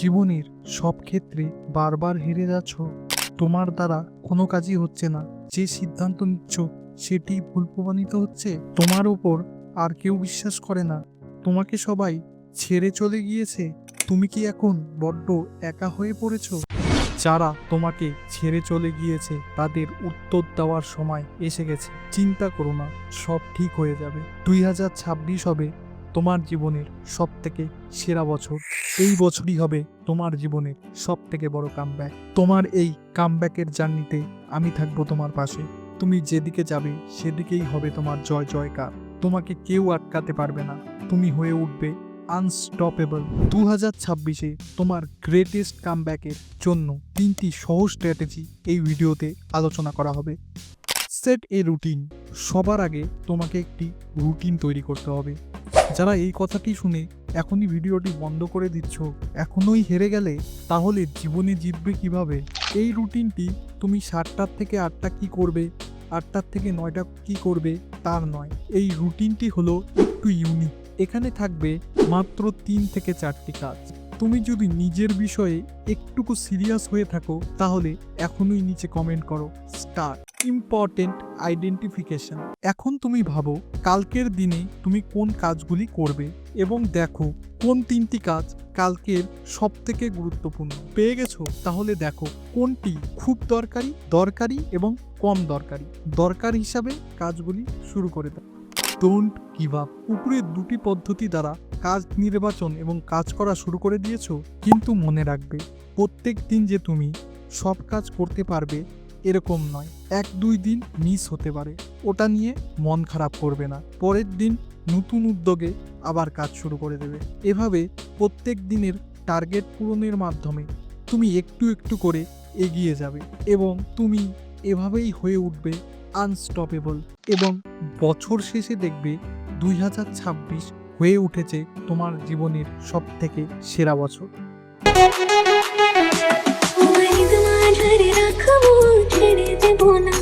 জীবনের সব ক্ষেত্রে বারবার হেরে যাচ্ছ। তোমার দ্বারা কোনো কাজই হচ্ছে না। যে সিদ্ধান্ত নিচ্ছ, সেটি ভুল প্রমাণিত হচ্ছে। তোমার ওপর আর কেউ বিশ্বাস করে না। তোমাকে সবাই ছেড়ে চলে গিয়েছে। তুমি কি এখন বড্ড একা হয়ে পড়েছ? যারা তোমাকে ছেড়ে চলে গিয়েছে, তাদের উত্তর দেওয়ার সময় এসে গেছে। চিন্তা করো না, সব ঠিক হয়ে যাবে। দুই হাজার ছাব্বিশ হবে। তোমার জীবনের সব থেকে সেরা বছর। এই বছরই হবে তোমার জীবনের সব থেকে বড় কামব্যাক তোমার এই কামব্যাকের জার্নিতে আমি থাকব তোমার পাশে। তুমি যেদিকে যাবে, সেদিকেই হবে তোমার জয়, জয়কার। তোমাকে কেউ আটকাতে পারবে না। তুমি হয়ে উঠবে আনস্টপেবল দু হাজার ছাব্বিশে তোমার গ্রেটেস্ট কামব্যাকের জন্য তিনটি সহজ স্ট্র্যাটেজি এই ভিডিওতে আলোচনা করা হবে। Set a routine. সবার আগে তোমাকে একটি রুটিন তৈরি করতে হবে। যারা এই কথাটি শুনে এখনই ভিডিওটি বন্ধ করে দিচ্ছ, এখনই হেরে গেলে তাহলে জীবনে জিতবে কীভাবে? এই রুটিনটি তুমি সাতটার থেকে আটটা কি করবে, আটটার থেকে নয়টা কি করবে তার নয়। এই রুটিনটি হলো একটু ইউনিক এখানে থাকবে মাত্র তিন থেকে চারটি কাজ। তুমি যদি নিজের বিষয়ে একটুকু সিরিয়াস হয়ে থাকো, তাহলে এখনই নিচে কমেন্ট করো। স্টার্ট ইম্পর্টেন্ট আইডেন্টিফিকেশন এখন তুমি ভাবো, কালকের দিনে তুমি কোন কাজগুলি করবে এবং দেখো কোন তিনটি কাজ কালকের সব থেকে গুরুত্বপূর্ণ। পেয়ে গেছো? তাহলে দেখো কোনটি খুব দরকারি দরকারি এবং কম দরকারি। দরকার হিসাবে কাজগুলি শুরু করে দাও। ডোন্ট গিভ আপ উপরের দুটি পদ্ধতি দ্বারা কাজ নির্বাচন এবং কাজ করা শুরু করে দিয়েছ, কিন্তু মনে রাখবে প্রত্যেক দিন যে তুমি সব কাজ করতে পারবে এরকম নয়। এক দুই দিন মিস হতে পারে। ওটা নিয়ে মন খারাপ করবে না। পরের দিন নতুন উদ্যোগে আবার কাজ শুরু করে দেবে। এভাবে প্রত্যেক দিনের টার্গেট পূরণের মাধ্যমে তুমি একটু একটু করে এগিয়ে যাবে এবং তুমি এভাবেই হয়ে উঠবে আনস্টপেবল এবং বছর শেষে দেখবে দুই হাজার ছাব্বিশ হয়ে উঠেছে তোমার জীবনের সব থেকে সেরা বছর। রাখো Luna.